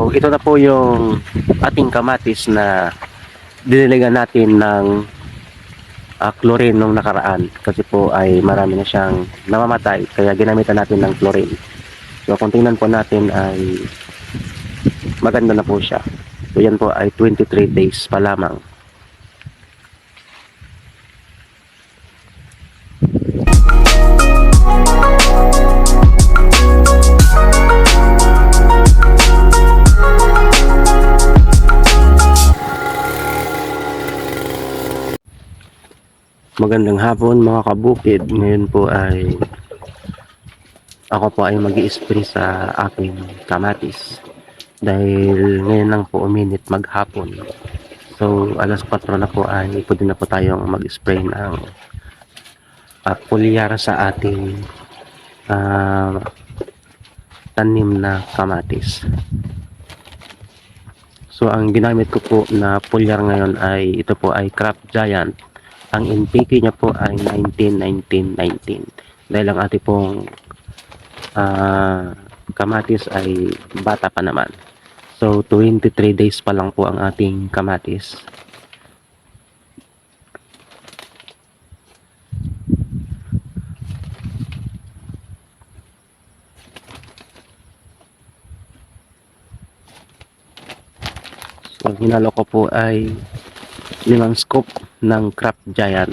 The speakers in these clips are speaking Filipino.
So ito na po yung ating kamatis na diniligan natin ng uh, chlorine nung nakaraan kasi po ay marami na siyang namamatay kaya ginamitan natin ng chlorine. So kung tingnan po natin ay maganda na po siya. So yan po ay 23 days pa lamang. Magandang hapon mga kabukid. Ngayon po ay ako po ay mag spray sa aking kamatis. Dahil ngayon lang po uminit maghapon. So alas 4 na po ay pwede na po tayong mag-spray ng uh, pulyar sa ating ah, tanim na kamatis. So ang ginamit ko po na pulyar ngayon ay ito po ay Craft Giant ang NPK niya po ay 19-19-19 dahil ang ating pong ah, kamatis ay bata pa naman. So 23 days pa lang po ang ating kamatis. So hinalo ko po ay limang scoop ng Craft Giant.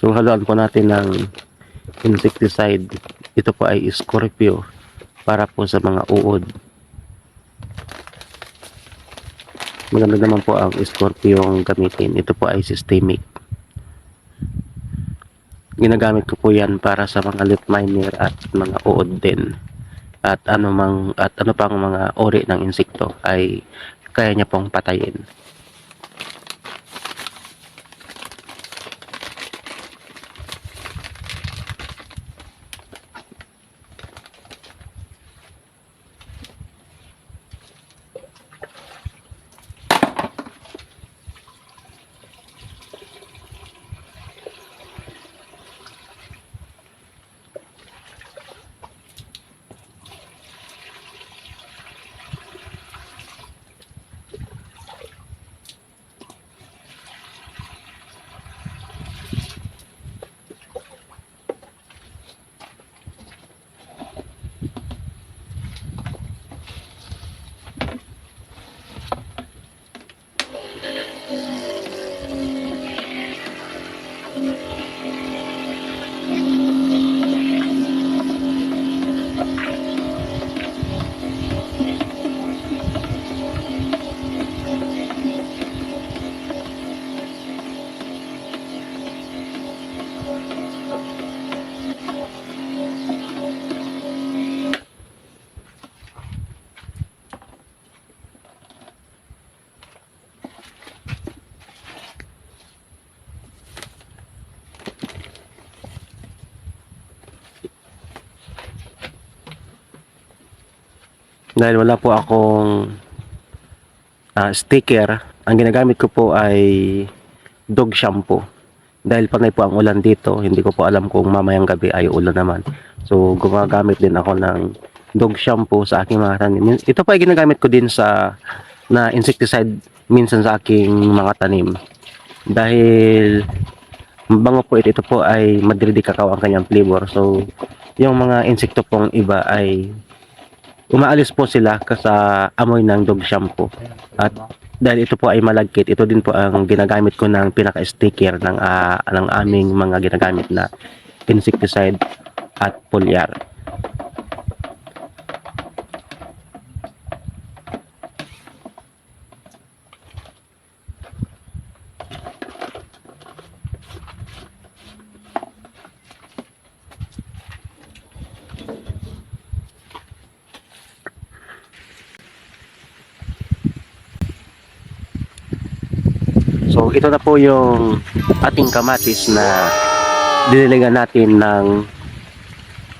So haluan po natin ng insecticide. Ito po ay Scorpio para po sa mga uod. Maganda naman po ang Scorpio yung gamitin. Ito po ay systemic. Ginagamit ko po yan para sa mga leaf miner at mga uod din. At ano mang at ano pang mga ori ng insekto ay kaya niya pong patayin. Dahil wala po akong ah, sticker ang ginagamit ko po ay dog shampoo. Dahil panay po ang ulan dito hindi ko po alam kung mamayang gabi ay ulan naman. So gumagamit din ako ng dog shampoo sa aking mga tanim. Ito po ay ginagamit ko din sa na insecticide minsan sa aking mga tanim. Dahil bango po ito, ito po ay madridi kakao ang kanyang flavor. So yung mga insekto pong iba ay umaalis po sila sa amoy ng dog shampoo. At dahil ito po ay malagkit, ito din po ang ginagamit ko ng pinaka-sticker ng, ah, ng aming mga ginagamit na insecticide at foliar. So ito na po yung ating kamatis na dinilingan natin ng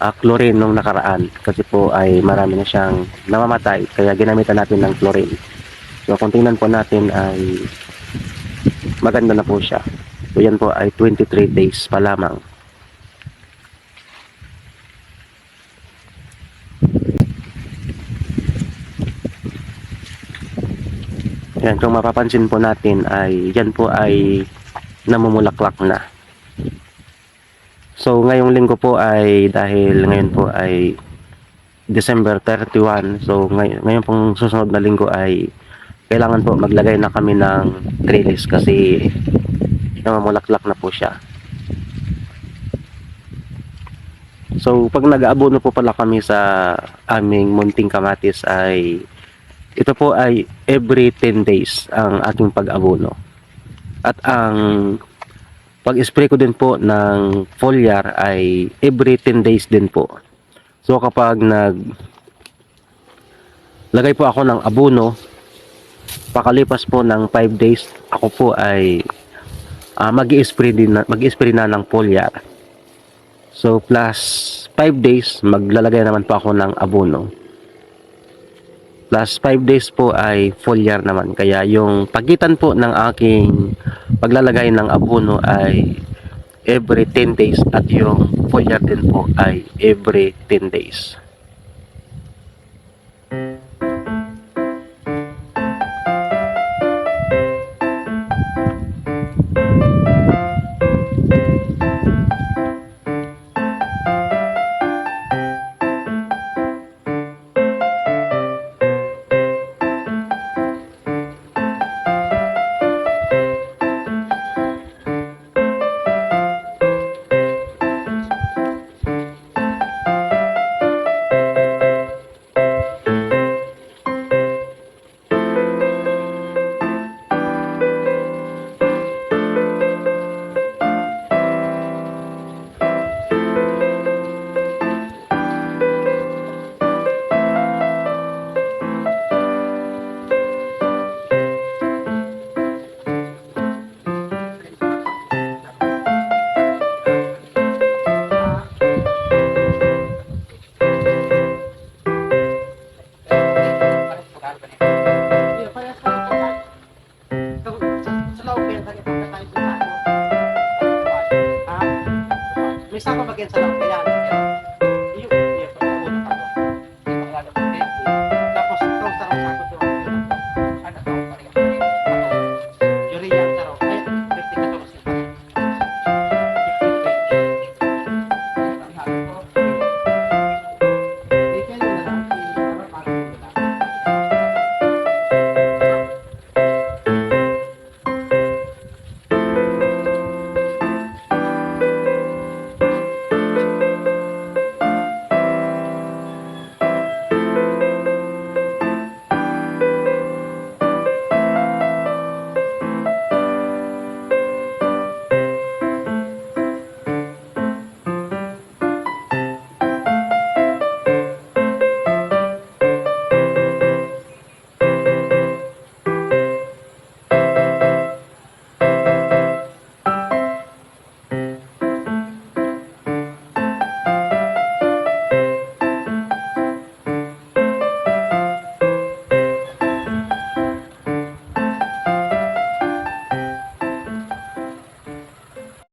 ah, chlorine nung nakaraan kasi po ay marami na siyang namamatay kaya ginamitan natin ng chlorine. So kung tingnan po natin ay maganda na po siya. So yan po ay 23 days pa lamang. Yan, kung mapapansin po natin ay yan po ay namumulaklak na. So ngayong linggo po ay dahil ngayon po ay December 31. So ngay- ngayon pong susunod na linggo ay kailangan po maglagay na kami ng trellis kasi namumulaklak na po siya. So pag nag-aabono po pala kami sa aming munting kamatis ay ito po ay every 10 days ang ating pag-abono. At ang pag-spray ko din po ng foliar ay every 10 days din po. So kapag nag lagay po ako ng abono, pakalipas po ng 5 days, ako po ay uh, mag-spray din na, mag-spray na ng foliar. So plus 5 days, maglalagay naman po ako ng abono. Plus 5 days po ay foliar naman. Kaya yung pagitan po ng aking paglalagay ng abono ay every 10 days at yung foliar din po ay every 10 days. que.